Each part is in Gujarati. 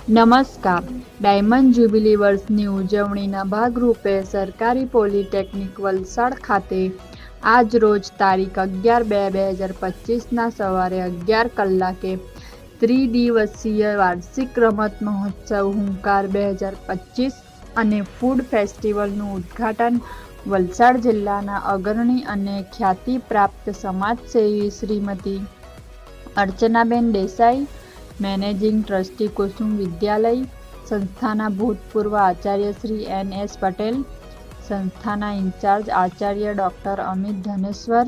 નમસ્કાર. ડાયમંડ જ્યુબિલી વર્ષની ઉજવણીના ભાગરૂપે સરકારી પોલિટેકનિક વલસાડ ખાતે આજ રોજ તારીખ અગિયાર બે બે હજાર પચીસના સવારે અગિયાર કલાકે ત્રિદિવસીય વાર્ષિક રમત મહોત્સવ હુંકાર બે હજાર પચીસ અને ફૂડ ફેસ્ટિવલનું ઉદ્ઘાટન વલસાડ જિલ્લાના અગ્રણી અને ખ્યાતિ પ્રાપ્ત સમાજસેવી શ્રીમતી અર્ચનાબેન દેસાઈ મેનેજિંગ ટ્રસ્ટી કુસુમ વિદ્યાલય, સંસ્થાના ભૂતપૂર્વ આચાર્ય શ્રી એન એસ પટેલ, સંસ્થાના in charge Acharya doctor Amit Dhaneshwar,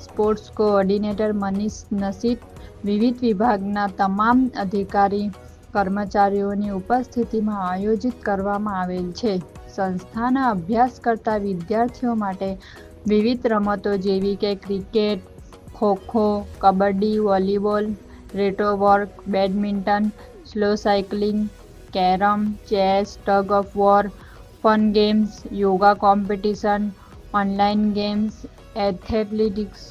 sports coordinator Manish Nasit, વિવિધ વિભાગના તમામ અધિકારી કર્મચારીઓની ઉપસ્થિતિમાં આયોજિત કરવામાં આવેલ છે. સંસ્થાના અભ્યાસ કરતા વિદ્યાર્થીઓ માટે વિવિધ રમતો જેવી કે ક્રિકેટ, ખોખો, કબડ્ડી, વોલીબોલ રેટો work badminton slow cycling carrom chess tug of war fun games yoga competition online games athletics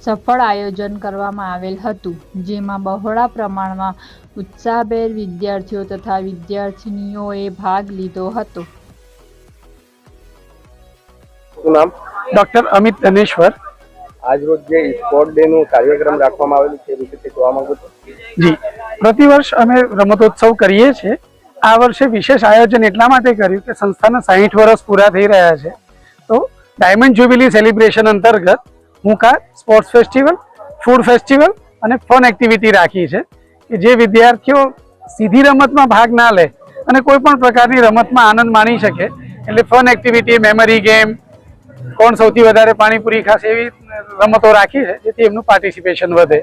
સફળ આયોજન કરવામાં આવેલ હતું જેમાં બહોળા પ્રમાણમાં ઉત્સાહભેર વિદ્યાર્થીઓ તથા વિદ્યાર્થિનીઓએ ભાગ લીધો હતો. નામ? ડોક્ટર અમિત ધનેશ્વર. આજ રોજ જે સ્પોર્ટ ડે નું કાર્યક્રમ રાખવામાં આવેલું છે વિશે જોવા માંગુ છું? જી. પ્રતિવર્ષ અમે રમતોત્સવ કરીએ છીએ. આ વર્ષે વિશેષ આયોજન એટલા માટે કર્યું કે સંસ્થાના સાહીઠ વર્ષ પૂરા થઈ રહ્યા છે. તો ડાયમંડ જ્યુબિલી સેલિબ્રેશન અંતર્ગત હું કા સ્પોર્ટ્સ ફેસ્ટિવલ, ફૂડ ફેસ્ટિવલ અને ફન એક્ટિવિટી રાખી છે કે જે વિદ્યાર્થીઓ સીધી રમતમાં ભાગ ના લે અને કોઈ પણ પ્રકારની રમતમાં આનંદ માણી શકે. એટલે ફન એક્ટિવિટી, મેમરી ગેમ કોણ સૌથી વધારે પાણીપુરી ખાશે એવી રમતો રાખી છે જેથી એમનું પાર્ટિસિપેશન વધે?